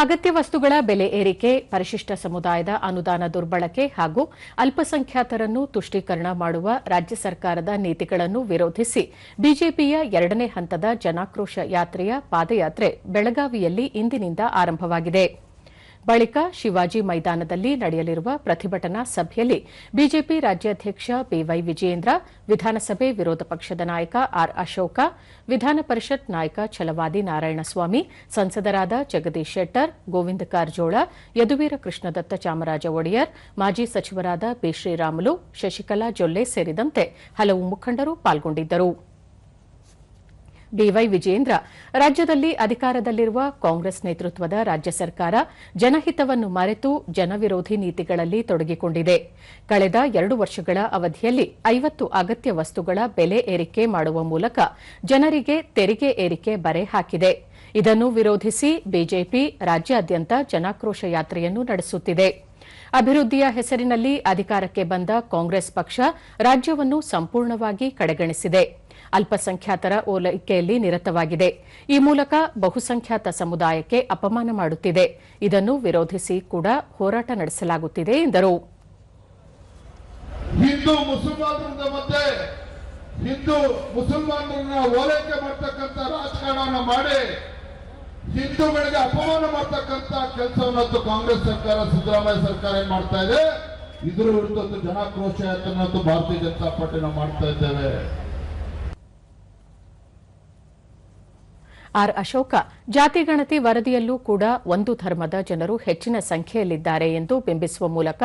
ಅಗತ್ಯ ವಸ್ತುಗಳ ಬೆಲೆ ಏರಿಕೆ, ಪರಿಶಿಷ್ಟ ಸಮುದಾಯದ ಅನುದಾನ ದುರ್ಬಳಕೆ ಹಾಗೂ ಅಲ್ಪಸಂಖ್ಯಾತರನ್ನು ತುಷ್ಟೀಕರಣ ಮಾಡುವ ರಾಜ್ಯ ಸರ್ಕಾರದ ನೀತಿಗಳನ್ನು ವಿರೋಧಿಸಿ ಬಿಜೆಪಿಯ ಎರಡನೇ ಹಂತದ ಜನಾಕ್ರೋಶ ಯಾತ್ರೆಯ ಪಾದಯಾತ್ರೆ ಬೆಳಗಾವಿಯಲ್ಲಿ ಇಂದಿನಿಂದ ಆರಂಭವಾಗಿದೆ. ಬಳಿಕ ಶಿವಾಜಿ ಮೈದಾನದಲ್ಲಿ ನಡೆಯಲಿರುವ ಪ್ರತಿಭಟನಾ ಸಭೆಯಲ್ಲಿ ಬಿಜೆಪಿ ರಾಜ್ಯಾಧ್ಯಕ್ಷ ಬಿವೈ ವಿಜಯೇಂದ್ರ, ವಿಧಾನಸಭೆ ವಿರೋಧ ಪಕ್ಷದ ನಾಯಕ ಆರ್ ಅಶೋಕ, ವಿಧಾನ ಪರಿಷತ್ ನಾಯಕ ಛಲವಾದಿ ನಾರಾಯಣಸ್ವಾಮಿ, ಸಂಸದರಾದ ಜಗದೀಶ್ ಶೆಟ್ಟರ್, ಗೋವಿಂದ ಕಾರಜೋಳ, ಯದುವೀರ ಕೃಷ್ಣದತ್ತ ಚಾಮರಾಜ ಒಡೆಯರ್, ಮಾಜಿ ಸಚಿವರಾದ ಬಿಶ್ರೀರಾಮುಲು ಶಶಿಕಲಾ ಜೊಲ್ಲೆ ಸೇರಿದಂತೆ ಹಲವು ಮುಖಂಡರು ಪಾಲ್ಗೊಂಡಿದ್ದರು. ಬಿವೈ ವಿಜೇಂದ್ರ ರಾಜ್ಯದಲ್ಲಿ ಅಧಿಕಾರದಲ್ಲಿರುವ ಕಾಂಗ್ರೆಸ್ ನೇತೃತ್ವದ ರಾಜ್ಯ ಸರ್ಕಾರ ಜನಹಿತವನ್ನು ಮರೆತು ಜನವಿರೋಧಿ ನೀತಿಗಳಲ್ಲಿ ತೊಡಗಿಕೊಂಡಿದೆ. ಕಳೆದ ಎರಡು ವರ್ಷಗಳ ಅವಧಿಯಲ್ಲಿ ಐವತ್ತು ಅಗತ್ಯ ವಸ್ತುಗಳ ಬೆಲೆ ಏರಿಕೆ ಮಾಡುವ ಮೂಲಕ ಜನರಿಗೆ ತೆರಿಗೆ ಏರಿಕೆ ಬರೆ ಹಾಕಿದೆ. ಇದನ್ನು ವಿರೋಧಿಸಿ ಬಿಜೆಪಿ ರಾಜ್ಯಾದ್ಯಂತ ಜನಾಕ್ರೋಶ ಯಾತ್ರೆಯನ್ನು ನಡೆಸುತ್ತಿದೆ. ಅಭಿವೃದ್ಧಿಯ ಹೆಸರಿನಲ್ಲಿ ಅಧಿಕಾರಕ್ಕೆ ಬಂದ ಕಾಂಗ್ರೆಸ್ ಪಕ್ಷ ರಾಜ್ಯವನ್ನು ಸಂಪೂರ್ಣವಾಗಿ ಕಡೆಗಣಿಸಿದೆ. ಅಲ್ಪಸಂಖ್ಯಾತರ ಓಲೈಕೆಯಲ್ಲಿ ನಿರತವಾಗಿದೆ. ಈ ಮೂಲಕ ಬಹುಸಂಖ್ಯಾತ ಸಮುದಾಯಕ್ಕೆ ಅಪಮಾನ ಮಾಡುತ್ತಿದೆ. ಇದನ್ನು ವಿರೋಧಿಸಿ ಕೂಡ ಹೋರಾಟ ನಡೆಸಲಾಗುತ್ತಿದೆ ಎಂದರು. ಹಿಂದೂ ಮುಸಲ್ಮಾನರ ಮಧ್ಯೆ ಹಿಂದೂ ಮುಸಲ್ಮಾನರನ್ನ ಓಲೈಕೆ ಮಾಡ್ತಕ್ಕಂಥ ರಾಜಕಾರಣ ಮಾಡಿ ಹಿಂದೂಗಳಿಗೆ ಅಪಮಾನ ಮಾಡ್ತಕ್ಕಂಥ ಕೆಲಸವನ್ನು ಕಾಂಗ್ರೆಸ್ ಸರ್ಕಾರ, ಸಿದ್ದರಾಮಯ್ಯ ಸರ್ಕಾರ ಏನ್ ಮಾಡ್ತಾ ಇದೆ? ಇದ್ರ ವಿರುದ್ಧ ಜನಾಕ್ರೋಶ ಯಾತ್ರೆನಂತೂ ಭಾರತೀಯ ಜನತಾ ಪಾರ್ಟಿ ನಾವು ಮಾಡ್ತಾ ಇದ್ದೇವೆ. ಆರ್ ಅಶೋಕ. ಜಾತಿಗಣತಿ ವರದಿಯಲ್ಲೂ ಕೂಡ ಒಂದು ಧರ್ಮದ ಜನರು ಹೆಚ್ಚಿನ ಸಂಖ್ಯೆಯಲ್ಲಿದ್ದಾರೆ ಎಂದು ಬಿಂಬಿಸುವ ಮೂಲಕ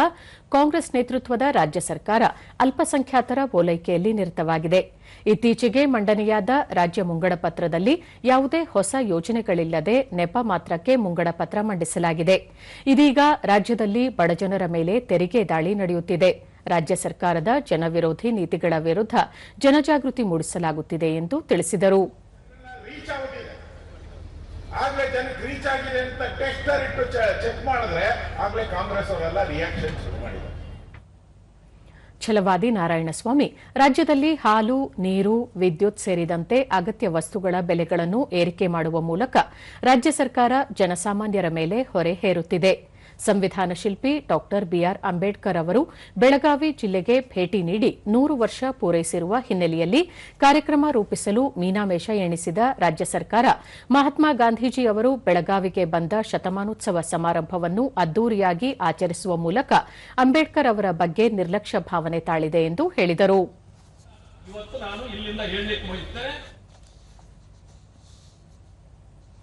ಕಾಂಗ್ರೆಸ್ ನೇತೃತ್ವದ ರಾಜ್ಯ ಸರ್ಕಾರ ಅಲ್ಪಸಂಖ್ಯಾತರ ಓಲೈಕೆಯಲ್ಲಿ ನಿರತವಾಗಿದೆ. ಇತ್ತೀಚೆಗೆ ಮಂಡನೆಯಾದ ರಾಜ್ಯ ಮುಂಗಡ ಪತ್ರದಲ್ಲಿ ಯಾವುದೇ ಹೊಸ ಯೋಜನೆಗಳಿಲ್ಲದೆ ನೆಪ ಮಾತ್ರಕ್ಕೆ ಮುಂಗಡ ಪತ್ರ ಮಂಡಿಸಲಾಗಿದೆ. ಇದೀಗ ರಾಜ್ಯದಲ್ಲಿ ಬಡಜನರ ಮೇಲೆ ತೆರಿಗೆ ದಾಳಿ ನಡೆಯುತ್ತಿದೆ. ರಾಜ್ಯ ಸರ್ಕಾರದ ಜನವಿರೋಧಿ ನೀತಿಗಳ ವಿರುದ್ಧ ಜನಜಾಗೃತಿ ಮೂಡಿಸಲಾಗುತ್ತಿದೆ ಎಂದು ತಿಳಿಸಿದರು. ಆಗ್ಲೇ ಜನಕ್ಕೆ ರೀಚ್ ಆಗಿದೆ ಅಂತ ಟೆಸ್ಟರ್ ಇಟ್ಟು ಚೆಕ್ ಮಾಡಿದ್ರೆ ಆಗ್ಲೇ ಕಾಂಗ್ರೆಸ್ ಅವರೆಲ್ಲ ರಿಯಾಕ್ಷನ್ ಶುರು ಮಾಡಿದ್ದಾರೆ ಛಲವಾದಿ ನಾರಾಯಣಸ್ವಾಮಿ, ರಾಜ್ಯದಲ್ಲಿ ಹಾಲು, ನೀರು, ವಿದ್ಯುತ್ ಸೇರಿದಂತೆ ಅಗತ್ಯ ವಸ್ತುಗಳ ಬೆಲೆಗಳನ್ನು ಏರಿಕೆ ಮಾಡುವ ಮೂಲಕ ರಾಜ್ಯ ಸರ್ಕಾರ ಜನಸಾಮಾನ್ಯರ ಮೇಲೆ ಹೊರೆ ಹೇರುತ್ತಿದೆ. ಸಂವಿಧಾನ ಶಿಲ್ಪಿ ಡಾ ಬಿಆರ್ ಅಂಬೇಡ್ಕರ್ ಅವರು ಬೆಳಗಾವಿ ಜಿಲ್ಲೆಗೆ ಭೇಟಿ ನೀಡಿ ನೂರು ವರ್ಷ ಪೂರೈಸಿರುವ ಹಿನ್ನೆಲೆಯಲ್ಲಿ ಕಾರ್ಯಕ್ರಮ ರೂಪಿಸಲು ಮೀನಾಮೇಷ ಎಣಿಸಿದ ರಾಜ್ಯ ಸರ್ಕಾರ, ಮಹಾತ್ಮ ಗಾಂಧೀಜಿ ಅವರು ಬೆಳಗಾವಿಗೆ ಬಂದ ಶತಮಾನೋತ್ಸವ ಸಮಾರಂಭವನ್ನು ಅದ್ದೂರಿಯಾಗಿ ಆಚರಿಸುವ ಮೂಲಕ ಅಂಬೇಡ್ಕರ್ ಅವರ ಬಗ್ಗೆ ನಿರ್ಲಕ್ಷ್ಯ ಭಾವನೆ ತಾಳಿದೆ ಎಂದು ಹೇಳಿದರು.